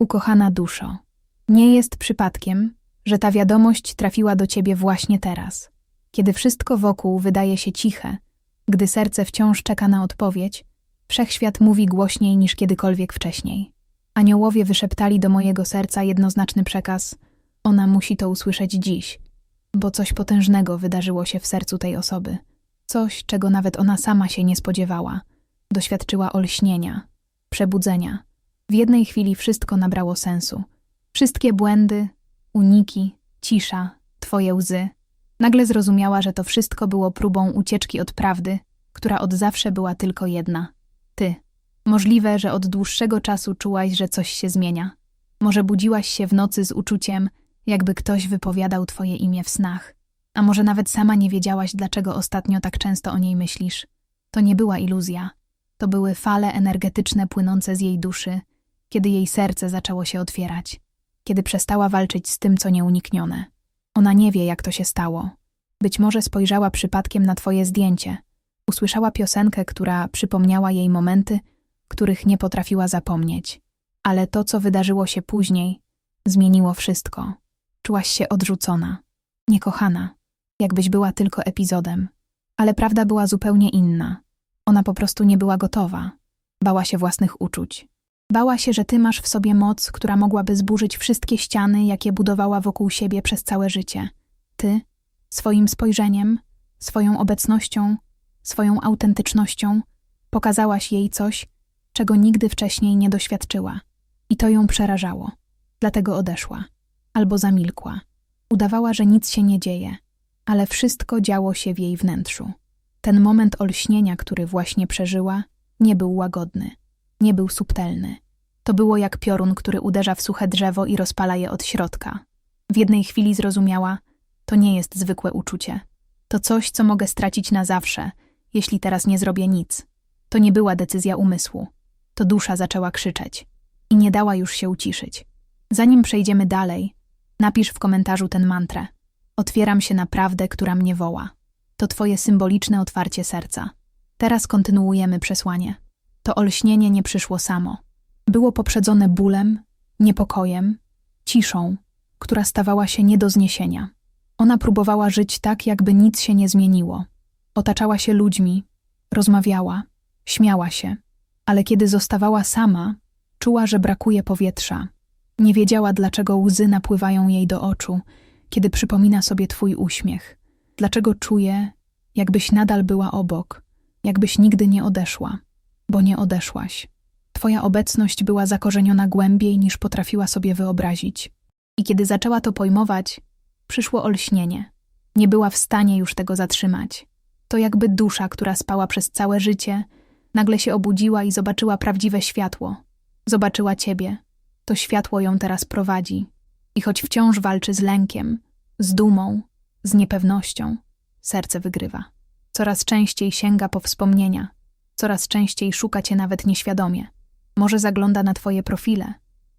Ukochana duszo, nie jest przypadkiem, że ta wiadomość trafiła do ciebie właśnie teraz, kiedy wszystko wokół wydaje się ciche, gdy serce wciąż czeka na odpowiedź, wszechświat mówi głośniej niż kiedykolwiek wcześniej. Aniołowie wyszeptali do mojego serca jednoznaczny przekaz: ona musi to usłyszeć dziś, bo coś potężnego wydarzyło się w sercu tej osoby. Coś, czego nawet ona sama się nie spodziewała. Doświadczyła olśnienia, przebudzenia. W jednej chwili wszystko nabrało sensu. Wszystkie błędy, uniki, cisza, twoje łzy. Nagle zrozumiała, że to wszystko było próbą ucieczki od prawdy, która od zawsze była tylko jedna ty. Możliwe, że od dłuższego czasu czułaś, że coś się zmienia. Może budziłaś się w nocy z uczuciem, jakby ktoś wypowiadał twoje imię w snach. A może nawet sama nie wiedziałaś, dlaczego ostatnio tak często o niej myślisz. To nie była iluzja. To były fale energetyczne płynące z jej duszy, kiedy jej serce zaczęło się otwierać, kiedy przestała walczyć z tym, co nieuniknione. Ona nie wie, jak to się stało. Być może spojrzała przypadkiem na twoje zdjęcie, usłyszała piosenkę, która przypomniała jej momenty, których nie potrafiła zapomnieć. Ale to, co wydarzyło się później, zmieniło wszystko. Czułaś się odrzucona, niekochana, jakbyś była tylko epizodem. Ale prawda była zupełnie inna. Ona po prostu nie była gotowa. Bała się własnych uczuć. Bała się, że ty masz w sobie moc, która mogłaby zburzyć wszystkie ściany, jakie budowała wokół siebie przez całe życie. Ty, swoim spojrzeniem, swoją obecnością, swoją autentycznością, pokazałaś jej coś, czego nigdy wcześniej nie doświadczyła. I to ją przerażało. Dlatego odeszła. Albo zamilkła. Udawała, że nic się nie dzieje, ale wszystko działo się w jej wnętrzu. Ten moment olśnienia, który właśnie przeżyła, nie był łagodny, nie był subtelny. To było jak piorun, który uderza w suche drzewo i rozpala je od środka. W jednej chwili zrozumiała, to nie jest zwykłe uczucie. To coś, co mogę stracić na zawsze, jeśli teraz nie zrobię nic. To nie była decyzja umysłu. To dusza zaczęła krzyczeć i nie dała już się uciszyć. Zanim przejdziemy dalej, napisz w komentarzu ten mantrę. Otwieram się na prawdę, która mnie woła. To twoje symboliczne otwarcie serca. Teraz kontynuujemy przesłanie. To olśnienie nie przyszło samo. Było poprzedzone bólem, niepokojem, ciszą, która stawała się nie do zniesienia. Ona próbowała żyć tak, jakby nic się nie zmieniło. Otaczała się ludźmi, rozmawiała, śmiała się, ale kiedy zostawała sama, czuła, że brakuje powietrza. Nie wiedziała, dlaczego łzy napływają jej do oczu, kiedy przypomina sobie twój uśmiech. Dlaczego czuje, jakbyś nadal była obok, jakbyś nigdy nie odeszła, bo nie odeszłaś. Twoja obecność była zakorzeniona głębiej niż potrafiła sobie wyobrazić. I kiedy zaczęła to pojmować, przyszło olśnienie. Nie była w stanie już tego zatrzymać. To jakby dusza, która spała przez całe życie, nagle się obudziła i zobaczyła prawdziwe światło. Zobaczyła ciebie. To światło ją teraz prowadzi. I choć wciąż walczy z lękiem, z dumą, z niepewnością, serce wygrywa. Coraz częściej sięga po wspomnienia, coraz częściej szuka cię nawet nieświadomie. Może zagląda na twoje profile,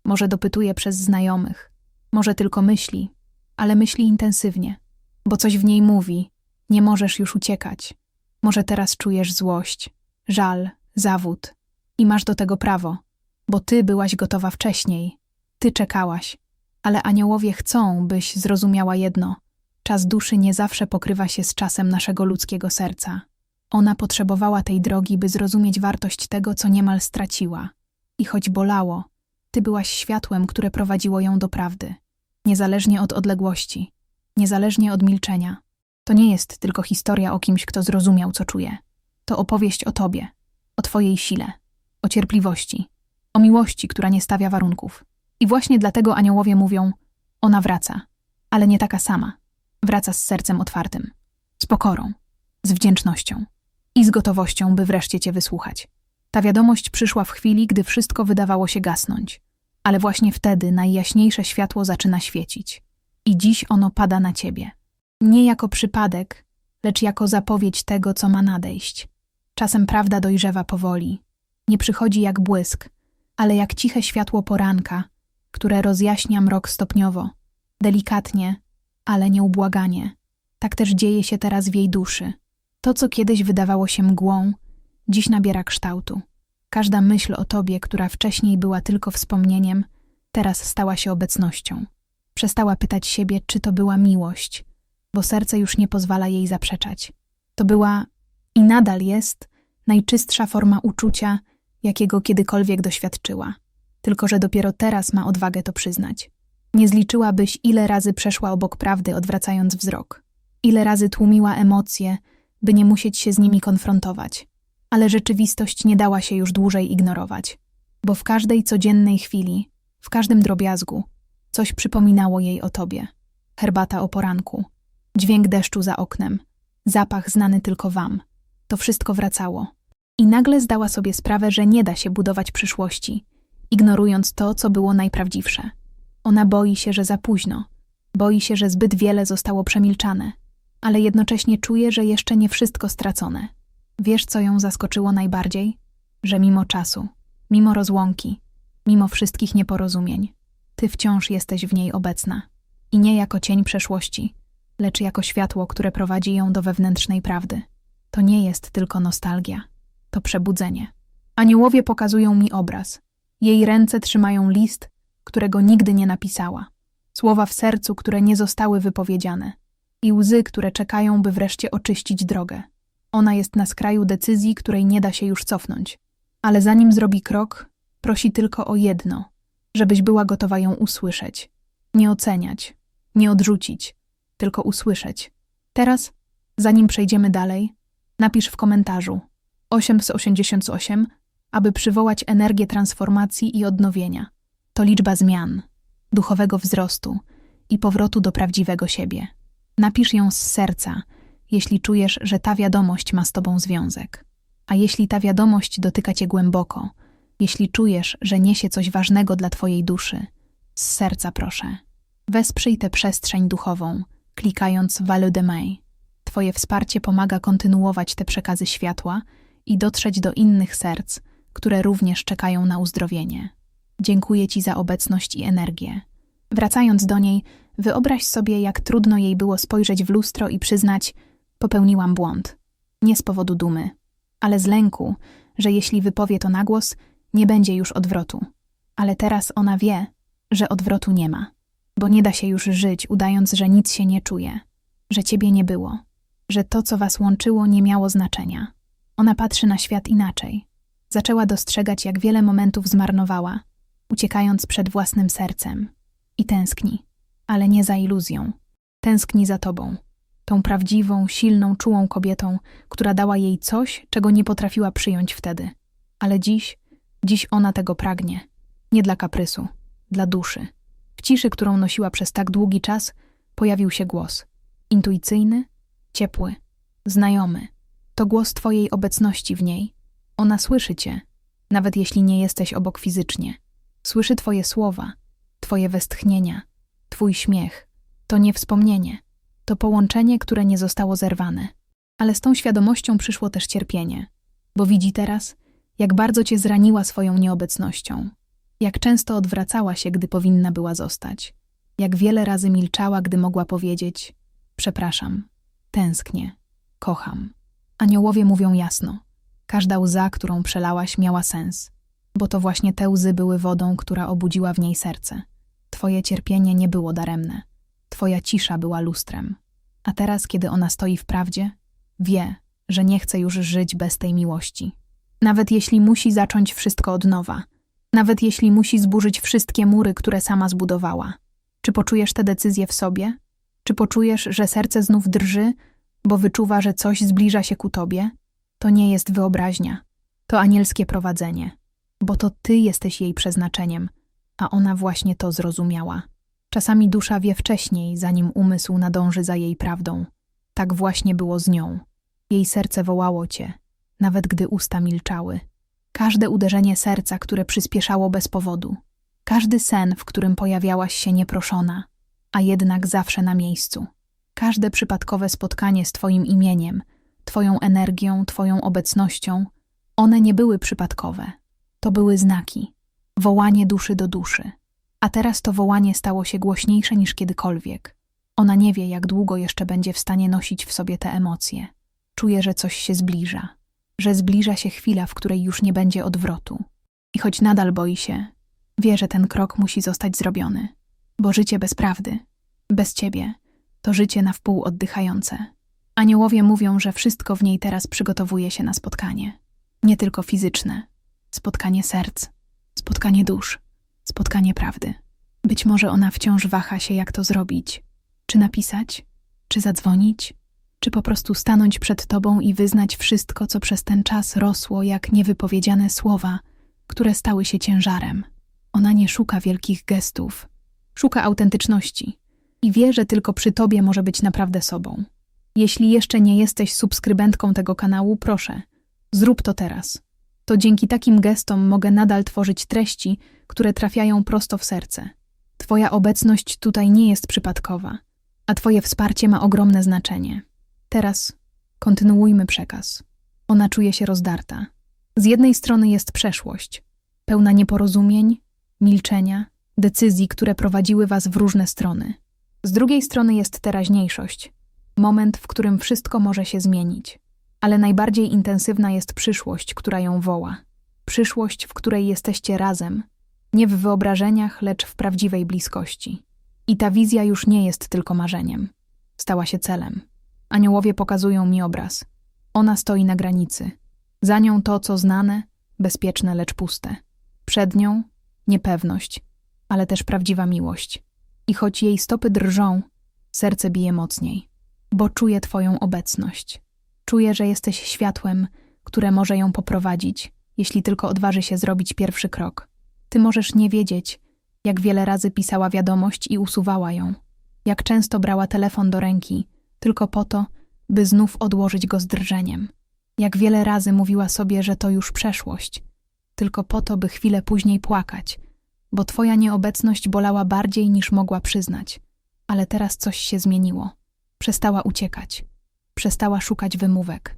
może dopytuje przez znajomych, może tylko myśli, ale myśli intensywnie, bo coś w niej mówi, nie możesz już uciekać. Może teraz czujesz złość, żal, zawód. I masz do tego prawo, bo ty byłaś gotowa wcześniej, ty czekałaś. Ale aniołowie chcą, byś zrozumiała jedno: czas duszy nie zawsze pokrywa się z czasem naszego ludzkiego serca. Ona potrzebowała tej drogi, by zrozumieć wartość tego, co niemal straciła. I choć bolało, ty byłaś światłem, które prowadziło ją do prawdy, niezależnie od odległości, niezależnie od milczenia. To nie jest tylko historia o kimś, kto zrozumiał, co czuje. To opowieść o tobie, o twojej sile, o cierpliwości, o miłości, która nie stawia warunków. I właśnie dlatego aniołowie mówią: Ona wraca, ale nie taka sama. Wraca z sercem otwartym, z pokorą, z wdzięcznością i z gotowością, by wreszcie cię wysłuchać. Ta wiadomość przyszła w chwili, gdy wszystko wydawało się gasnąć, ale właśnie wtedy najjaśniejsze światło zaczyna świecić. I dziś ono pada na ciebie nie jako przypadek, lecz jako zapowiedź tego, co ma nadejść. Czasem prawda dojrzewa powoli, nie przychodzi jak błysk, ale jak ciche światło poranka, które rozjaśnia mrok stopniowo, delikatnie, ale nieubłaganie. Tak też dzieje się teraz w jej duszy. To, co kiedyś wydawało się mgłą, dziś nabiera kształtu. Każda myśl o tobie, która wcześniej była tylko wspomnieniem, Teraz stała się obecnością. Przestała pytać siebie, czy to była miłość, bo serce już nie pozwala jej zaprzeczać. To była i nadal jest najczystsza forma uczucia, jakiego kiedykolwiek doświadczyła. Tylko, że dopiero teraz ma odwagę to przyznać. Nie zliczyłabyś, ile razy przeszła obok prawdy, odwracając wzrok. Ile razy tłumiła emocje, by nie musieć się z nimi konfrontować. Ale rzeczywistość nie dała się już dłużej ignorować, bo w każdej codziennej chwili, w każdym drobiazgu, coś przypominało jej o tobie. Herbata o poranku, dźwięk deszczu za oknem, zapach znany tylko wam. To wszystko wracało. I nagle zdała sobie sprawę, że nie da się budować przyszłości, ignorując to, co było najprawdziwsze. Ona boi się, że za późno, boi się, że zbyt wiele zostało przemilczane, ale jednocześnie czuje, że jeszcze nie wszystko stracone. Wiesz, co ją zaskoczyło najbardziej? Że mimo czasu, mimo rozłąki, mimo wszystkich nieporozumień, ty wciąż jesteś w niej obecna. I nie jako cień przeszłości, lecz jako światło, które prowadzi ją do wewnętrznej prawdy. To nie jest tylko nostalgia, to przebudzenie. Aniołowie pokazują mi obraz. Jej ręce trzymają list, którego nigdy nie napisała. Słowa w sercu, które nie zostały wypowiedziane. I łzy, które czekają, by wreszcie oczyścić drogę. Ona jest na skraju decyzji, której nie da się już cofnąć. Ale zanim zrobi krok, prosi tylko o jedno, żebyś była gotowa ją usłyszeć. Nie oceniać, nie odrzucić, tylko usłyszeć. Teraz, zanim przejdziemy dalej, napisz w komentarzu 888, aby przywołać energię transformacji i odnowienia. To liczba zmian, duchowego wzrostu i powrotu do prawdziwego siebie. Napisz ją z serca, jeśli czujesz, że ta wiadomość ma z tobą związek. A jeśli ta wiadomość dotyka cię głęboko, jeśli czujesz, że niesie coś ważnego dla twojej duszy, z serca proszę. Wesprzyj tę przestrzeń duchową, klikając Value de Mai. Twoje wsparcie pomaga kontynuować te przekazy światła i dotrzeć do innych serc, które również czekają na uzdrowienie. Dziękuję Ci za obecność i energię. Wracając do niej, wyobraź sobie, jak trudno jej było spojrzeć w lustro i przyznać: Popełniłam błąd. Nie z powodu dumy, ale z lęku, że jeśli wypowie to na głos, nie będzie już odwrotu. Ale teraz ona wie, że odwrotu nie ma, bo nie da się już żyć, udając, że nic się nie czuje, że ciebie nie było, że to, co was łączyło, nie miało znaczenia. Ona patrzy na świat inaczej. Zaczęła dostrzegać, jak wiele momentów zmarnowała, uciekając przed własnym sercem. I tęskni, ale nie za iluzją. Tęskni za tobą, tą prawdziwą, silną, czułą kobietą, która dała jej coś, czego nie potrafiła przyjąć wtedy. Ale dziś, dziś ona tego pragnie. Nie dla kaprysu, dla duszy. W ciszy, którą nosiła przez tak długi czas, pojawił się głos. Intuicyjny, ciepły, znajomy. To głos Twojej obecności w niej. Ona słyszy Cię, nawet jeśli nie jesteś obok fizycznie. Słyszy Twoje słowa, Twoje westchnienia, Twój śmiech. To nie wspomnienie, to połączenie, które nie zostało zerwane. Ale z tą świadomością przyszło też cierpienie, bo widzi teraz, jak bardzo Cię zraniła swoją nieobecnością, jak często odwracała się, gdy powinna była zostać, jak wiele razy milczała, gdy mogła powiedzieć: Przepraszam, tęsknię, kocham. Aniołowie mówią jasno: każda łza, którą przelałaś, miała sens, bo to właśnie te łzy były wodą, która obudziła w niej serce. Twoje cierpienie nie było daremne, Twoja cisza była lustrem. A teraz, kiedy ona stoi w prawdzie, wie, że nie chce już żyć bez tej miłości. Nawet jeśli musi zacząć wszystko od nowa, nawet jeśli musi zburzyć wszystkie mury, które sama zbudowała. Czy poczujesz tę decyzję w sobie? Czy poczujesz, że serce znów drży, bo wyczuwa, że coś zbliża się ku tobie? To nie jest wyobraźnia, to anielskie prowadzenie, bo to ty jesteś jej przeznaczeniem, a ona właśnie to zrozumiała. Czasami dusza wie wcześniej, zanim umysł nadąży za jej prawdą. Tak właśnie było z nią. Jej serce wołało cię, nawet gdy usta milczały. Każde uderzenie serca, które przyspieszało bez powodu. Każdy sen, w którym pojawiałaś się nieproszona, a jednak zawsze na miejscu. Każde przypadkowe spotkanie z Twoim imieniem, Twoją energią, Twoją obecnością, one nie były przypadkowe. To były znaki, wołanie duszy do duszy. A teraz to wołanie stało się głośniejsze niż kiedykolwiek. Ona nie wie, jak długo jeszcze będzie w stanie nosić w sobie te emocje. Czuje, że coś się zbliża, że zbliża się chwila, w której już nie będzie odwrotu. I choć nadal boi się, Wie, że ten krok musi zostać zrobiony, bo życie bez prawdy, bez ciebie, to życie na wpół oddychające. Aniołowie mówią, że wszystko w niej teraz przygotowuje się na spotkanie. Nie tylko fizyczne, spotkanie serc, spotkanie dusz, spotkanie prawdy. Być może ona wciąż waha się, jak to zrobić. Czy napisać, czy zadzwonić, czy po prostu stanąć przed tobą i wyznać wszystko, co przez ten czas rosło jak niewypowiedziane słowa, które stały się ciężarem. Ona nie szuka wielkich gestów, szuka autentyczności i wie, że tylko przy tobie może być naprawdę sobą. Jeśli jeszcze nie jesteś subskrybentką tego kanału, proszę, zrób to teraz. To dzięki takim gestom mogę nadal tworzyć treści, które trafiają prosto w serce. Twoja obecność tutaj nie jest przypadkowa, a Twoje wsparcie ma ogromne znaczenie. Teraz kontynuujmy przekaz. Ona czuje się rozdarta. Z jednej strony jest przeszłość, pełna nieporozumień, milczenia, decyzji, które prowadziły Was w różne strony. Z drugiej strony jest teraźniejszość, moment, w którym wszystko może się zmienić. Ale najbardziej intensywna jest przyszłość, która ją woła. Przyszłość, w której jesteście razem, nie w wyobrażeniach, lecz w prawdziwej bliskości. I ta wizja już nie jest tylko marzeniem. Stała się celem. Aniołowie pokazują mi obraz. Ona stoi na granicy. Za nią to, co znane, bezpieczne, lecz puste. Przed nią niepewność, ale też prawdziwa miłość. I choć jej stopy drżą, serce bije mocniej, bo czuje Twoją obecność. Czuje, że jesteś światłem, które może ją poprowadzić, jeśli tylko odważy się zrobić pierwszy krok. Ty możesz nie wiedzieć, jak wiele razy pisała wiadomość i usuwała ją, jak często brała telefon do ręki, tylko po to, by znów odłożyć go z drżeniem. Jak wiele razy mówiła sobie, że to już przeszłość, tylko po to, by chwilę później płakać, bo twoja nieobecność bolała bardziej niż mogła przyznać. Ale teraz coś się zmieniło. Przestała uciekać. Przestała szukać wymówek,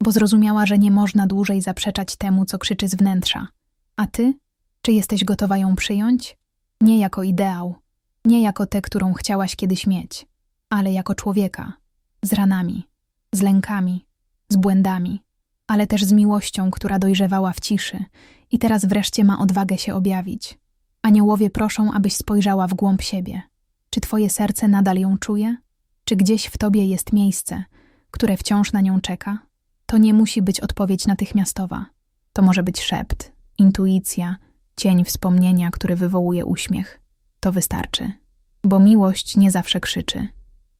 bo zrozumiała, że nie można dłużej zaprzeczać temu, co krzyczy z wnętrza. A ty? Czy jesteś gotowa ją przyjąć? Nie jako ideał, nie jako tę, którą chciałaś kiedyś mieć, ale jako człowieka, z ranami, z lękami, z błędami, ale też z miłością, która dojrzewała w ciszy i teraz wreszcie ma odwagę się objawić. Aniołowie proszą, abyś spojrzała w głąb siebie. Czy twoje serce nadal ją czuje? Czy gdzieś w tobie jest miejsce, które wciąż na nią czeka? To nie musi być odpowiedź natychmiastowa. To może być szept, intuicja, cień wspomnienia, który wywołuje uśmiech. To wystarczy. Bo miłość nie zawsze krzyczy.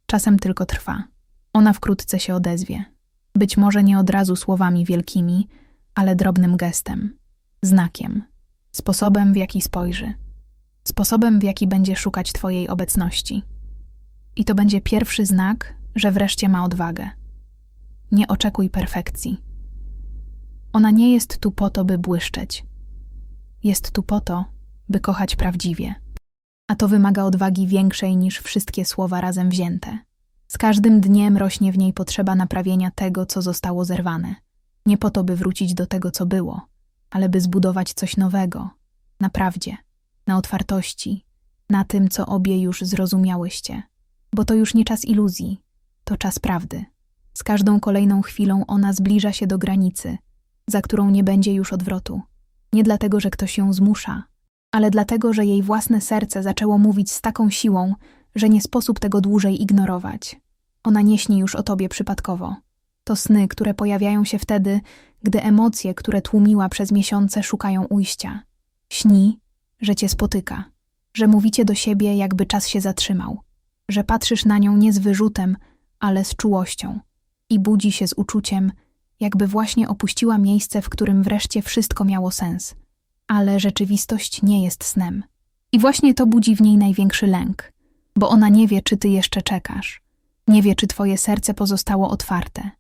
Czasem tylko trwa. Ona wkrótce się odezwie. Być może nie od razu słowami wielkimi, ale drobnym gestem, znakiem, sposobem, w jaki spojrzy, sposobem, w jaki będzie szukać Twojej obecności. I to będzie pierwszy znak, że wreszcie ma odwagę. Nie oczekuj perfekcji. Ona nie jest tu po to, by błyszczeć. Jest tu po to, by kochać prawdziwie. A to wymaga odwagi większej niż wszystkie słowa razem wzięte. Z każdym dniem rośnie w niej potrzeba naprawienia tego, co zostało zerwane. Nie po to, by wrócić do tego, co było, ale by zbudować coś nowego, na prawdzie, na otwartości, na tym, co obie już zrozumiałyście. Bo to już nie czas iluzji, to czas prawdy. Z każdą kolejną chwilą ona zbliża się do granicy, za którą nie będzie już odwrotu. Nie dlatego, że ktoś ją zmusza, ale dlatego, że jej własne serce zaczęło mówić z taką siłą, że nie sposób tego dłużej ignorować. Ona nie śni już o tobie przypadkowo. To sny, które pojawiają się wtedy, gdy emocje, które tłumiła przez miesiące, szukają ujścia. Śni, że cię spotyka, że mówicie do siebie, jakby czas się zatrzymał, że patrzysz na nią nie z wyrzutem, ale z czułością i budzi się z uczuciem, jakby właśnie opuściła miejsce, w którym wreszcie wszystko miało sens. Ale rzeczywistość nie jest snem. I właśnie to budzi w niej największy lęk, bo ona nie wie, czy ty jeszcze czekasz. Nie wie, czy twoje serce pozostało otwarte.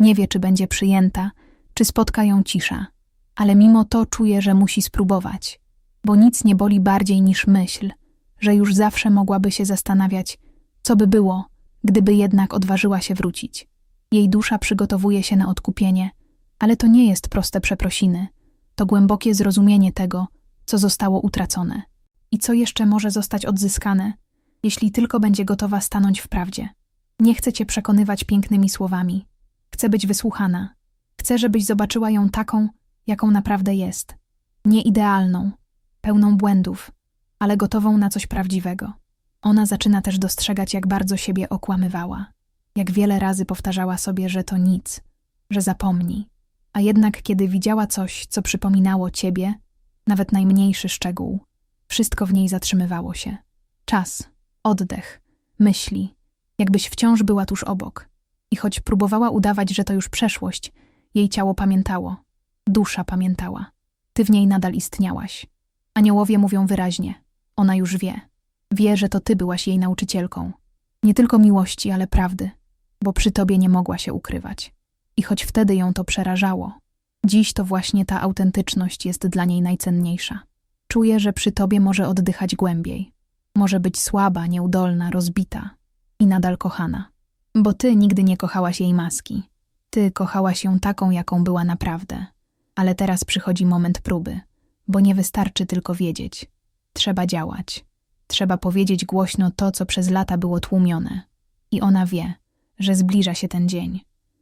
Nie wie, czy będzie przyjęta, czy spotka ją cisza. Ale mimo to czuje, że musi spróbować, bo nic nie boli bardziej niż myśl, że już zawsze mogłaby się zastanawiać, co by było, gdyby jednak odważyła się wrócić. Jej dusza przygotowuje się na odkupienie, ale to nie jest proste przeprosiny. To głębokie zrozumienie tego, co zostało utracone i co jeszcze może zostać odzyskane, jeśli tylko będzie gotowa stanąć w prawdzie. Nie chcę cię przekonywać pięknymi słowami. Chcę być wysłuchana. Chcę, żebyś zobaczyła ją taką, jaką naprawdę jest. Nie idealną, pełną błędów, ale gotową na coś prawdziwego. Ona zaczyna też dostrzegać, jak bardzo siebie okłamywała, jak wiele razy powtarzała sobie, że to nic, że zapomni. A jednak, kiedy widziała coś, co przypominało ciebie, nawet najmniejszy szczegół, wszystko w niej zatrzymywało się. Czas, oddech, myśli, jakbyś wciąż była tuż obok. I choć próbowała udawać, że to już przeszłość, jej ciało pamiętało, dusza pamiętała. Ty w niej nadal istniałaś. Aniołowie mówią wyraźnie: ona już wie. Wie, że to ty byłaś jej nauczycielką. Nie tylko miłości, ale prawdy, bo przy tobie nie mogła się ukrywać. I choć wtedy ją to przerażało, dziś to właśnie ta autentyczność jest dla niej najcenniejsza. Czuje, że przy tobie może oddychać głębiej. Może być słaba, nieudolna, rozbita i nadal kochana. Bo ty nigdy nie kochałaś jej maski. Ty kochałaś ją taką, jaką była naprawdę. Ale teraz przychodzi moment próby, bo nie wystarczy tylko wiedzieć. Trzeba działać. Trzeba powiedzieć głośno to, co przez lata było tłumione. I ona wie, że zbliża się ten dzień.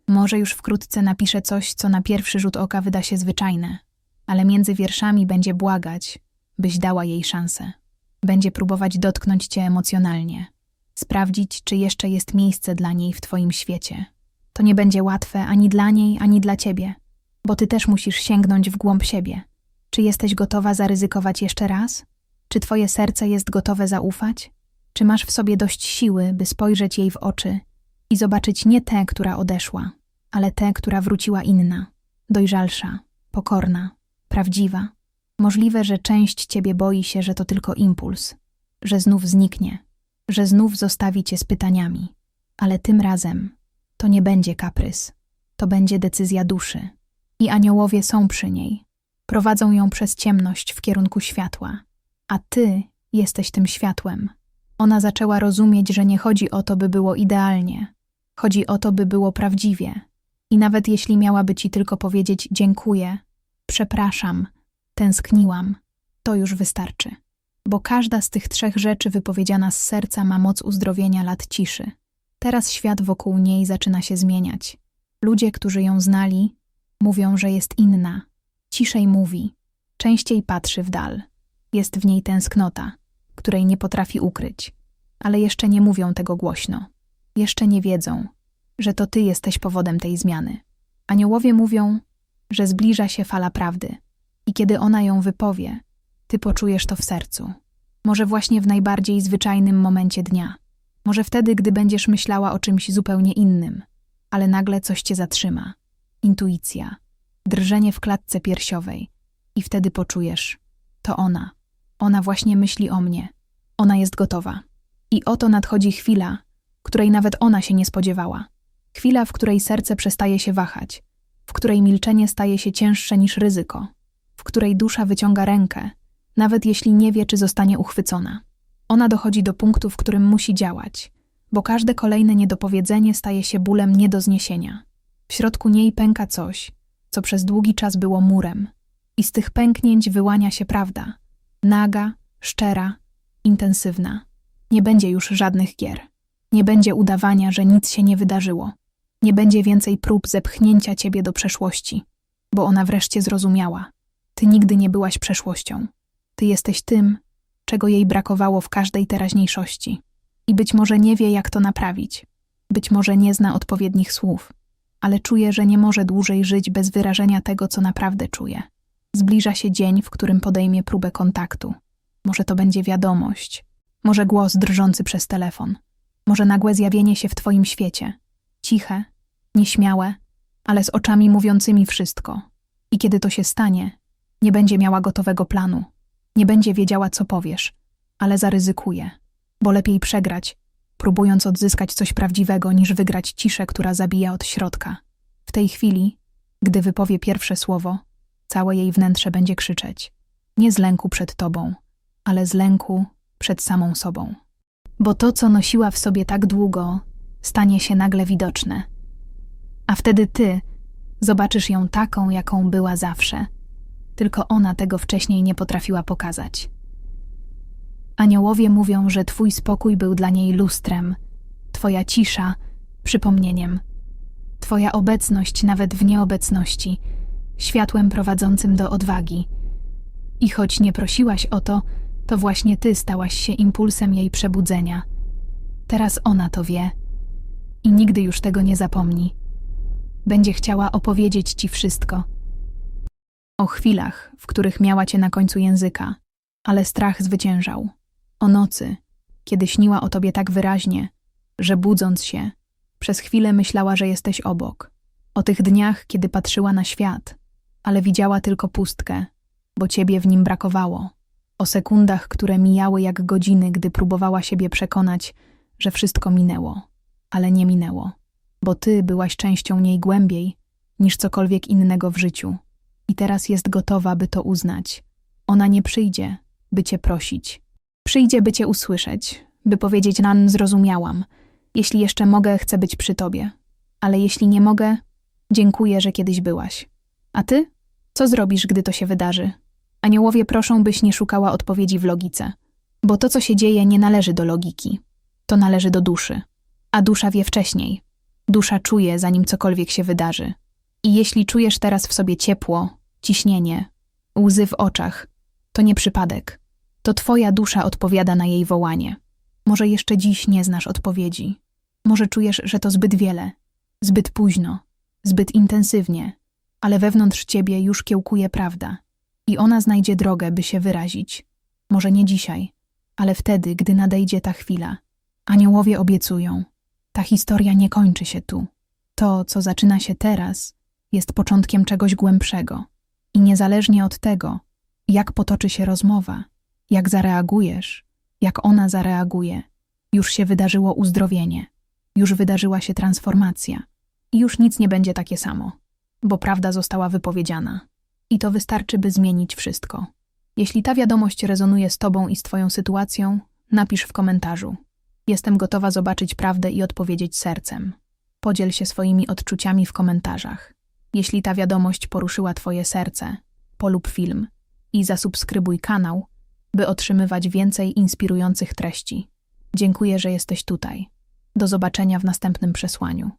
Może już wkrótce napisze coś, co na pierwszy rzut oka wyda się zwyczajne, ale między wierszami będzie błagać, byś dała jej szansę. Będzie próbować dotknąć cię emocjonalnie, sprawdzić, czy jeszcze jest miejsce dla niej w twoim świecie. To nie będzie łatwe ani dla niej, ani dla ciebie, bo ty też musisz sięgnąć w głąb siebie. Czy jesteś gotowa zaryzykować jeszcze raz? Czy twoje serce jest gotowe zaufać? Czy masz w sobie dość siły, by spojrzeć jej w oczy i zobaczyć nie tę, która odeszła, ale tę, która wróciła inna, dojrzalsza, pokorna, prawdziwa? Możliwe, że część ciebie boi się, że to tylko impuls, że znów zniknie, że znów zostawi cię z pytaniami, ale tym razem to nie będzie kaprys, to będzie decyzja duszy. I aniołowie są przy niej, prowadzą ją przez ciemność w kierunku światła, a ty jesteś tym światłem. Ona zaczęła rozumieć, że nie chodzi o to, by było idealnie, chodzi o to, by było prawdziwie. I nawet jeśli miałaby ci tylko powiedzieć dziękuję, przepraszam, tęskniłam, to już wystarczy. Bo każda z tych trzech rzeczy wypowiedziana z serca ma moc uzdrowienia lat ciszy. Teraz świat wokół niej zaczyna się zmieniać. Ludzie, którzy ją znali, mówią, że jest inna. Ciszej mówi, częściej patrzy w dal. Jest w niej tęsknota, której nie potrafi ukryć, ale jeszcze nie mówią tego głośno. Jeszcze nie wiedzą, że to ty jesteś powodem tej zmiany. Aniołowie mówią, że zbliża się fala prawdy i kiedy ona ją wypowie, ty poczujesz to w sercu. Może właśnie w najbardziej zwyczajnym momencie dnia. Może wtedy, gdy będziesz myślała o czymś zupełnie innym, ale nagle coś cię zatrzyma. Intuicja, drżenie w klatce piersiowej i wtedy poczujesz, to ona. Ona właśnie myśli o mnie. Ona jest gotowa. I oto nadchodzi chwila, której nawet ona się nie spodziewała. Chwila, w której serce przestaje się wahać, w której milczenie staje się cięższe niż ryzyko, w której dusza wyciąga rękę, nawet jeśli nie wie, czy zostanie uchwycona. Ona dochodzi do punktu, w którym musi działać, bo każde kolejne niedopowiedzenie staje się bólem nie do zniesienia. W środku niej pęka coś, co przez długi czas było murem, i z tych pęknięć wyłania się prawda naga, szczera, intensywna. Nie będzie już żadnych gier. Nie będzie udawania, że nic się nie wydarzyło. Nie będzie więcej prób zepchnięcia ciebie do przeszłości, bo ona wreszcie zrozumiała. Ty nigdy nie byłaś przeszłością. Ty jesteś tym, czego jej brakowało w każdej teraźniejszości. I być może nie wie, jak to naprawić. Być może nie zna odpowiednich słów, ale czuje, że nie może dłużej żyć bez wyrażenia tego, co naprawdę czuje. Zbliża się dzień, w którym podejmie próbę kontaktu. Może to będzie wiadomość, może głos drżący przez telefon, może nagłe zjawienie się w twoim świecie. Ciche, nieśmiałe, ale z oczami mówiącymi wszystko. I kiedy to się stanie, nie będzie miała gotowego planu, nie będzie wiedziała, co powiesz, ale zaryzykuje, bo lepiej przegrać, próbując odzyskać coś prawdziwego, niż wygrać ciszę, która zabija od środka. W tej chwili, gdy wypowie pierwsze słowo, całe jej wnętrze będzie krzyczeć. Nie z lęku przed tobą, ale z lęku przed samą sobą. Bo to, co nosiła w sobie tak długo, stanie się nagle widoczne. A wtedy ty zobaczysz ją taką, jaką była zawsze. Tylko ona tego wcześniej nie potrafiła pokazać. Aniołowie mówią, że twój spokój był dla niej lustrem, twoja cisza przypomnieniem, twoja obecność nawet w nieobecności światłem prowadzącym do odwagi. I choć nie prosiłaś o to, to właśnie ty stałaś się impulsem jej przebudzenia. Teraz ona to wie i nigdy już tego nie zapomni. Będzie chciała opowiedzieć ci wszystko. O chwilach, w których miała cię na końcu języka, ale strach zwyciężał. O nocy, kiedy śniła o tobie tak wyraźnie, że budząc się, przez chwilę myślała, że jesteś obok. O tych dniach, kiedy patrzyła na świat, ale widziała tylko pustkę, bo ciebie w nim brakowało. O sekundach, które mijały jak godziny, gdy próbowała siebie przekonać, że wszystko minęło, ale nie minęło, bo ty byłaś częścią niej głębiej niż cokolwiek innego w życiu. I teraz jest gotowa, by to uznać. Ona nie przyjdzie, by cię prosić. Przyjdzie, by cię usłyszeć, by powiedzieć Nan, zrozumiałam. Jeśli jeszcze mogę, chcę być przy tobie. Ale jeśli nie mogę, dziękuję, że kiedyś byłaś. A ty? Co zrobisz, gdy to się wydarzy? Aniołowie proszą, byś nie szukała odpowiedzi w logice, bo to, co się dzieje, nie należy do logiki. To należy do duszy. A dusza wie wcześniej. Dusza czuje, zanim cokolwiek się wydarzy. I jeśli czujesz teraz w sobie ciepło, ciśnienie, łzy w oczach, to nie przypadek. To twoja dusza odpowiada na jej wołanie. Może jeszcze dziś nie znasz odpowiedzi. Może czujesz, że to zbyt wiele, zbyt późno, zbyt intensywnie, ale wewnątrz ciebie już kiełkuje prawda. I ona znajdzie drogę, by się wyrazić. Może nie dzisiaj, ale wtedy, gdy nadejdzie ta chwila. Aniołowie obiecują. Ta historia nie kończy się tu. To, co zaczyna się teraz, jest początkiem czegoś głębszego. I niezależnie od tego, jak potoczy się rozmowa, jak zareagujesz, jak ona zareaguje, już się wydarzyło uzdrowienie, już wydarzyła się transformacja i już nic nie będzie takie samo, bo prawda została wypowiedziana. I to wystarczy, by zmienić wszystko. Jeśli ta wiadomość rezonuje z Tobą i z Twoją sytuacją, napisz w komentarzu. Jestem gotowa zobaczyć prawdę i odpowiedzieć sercem. Podziel się swoimi odczuciami w komentarzach. Jeśli ta wiadomość poruszyła Twoje serce, polub film i zasubskrybuj kanał, by otrzymywać więcej inspirujących treści. Dziękuję, że jesteś tutaj. Do zobaczenia w następnym przesłaniu.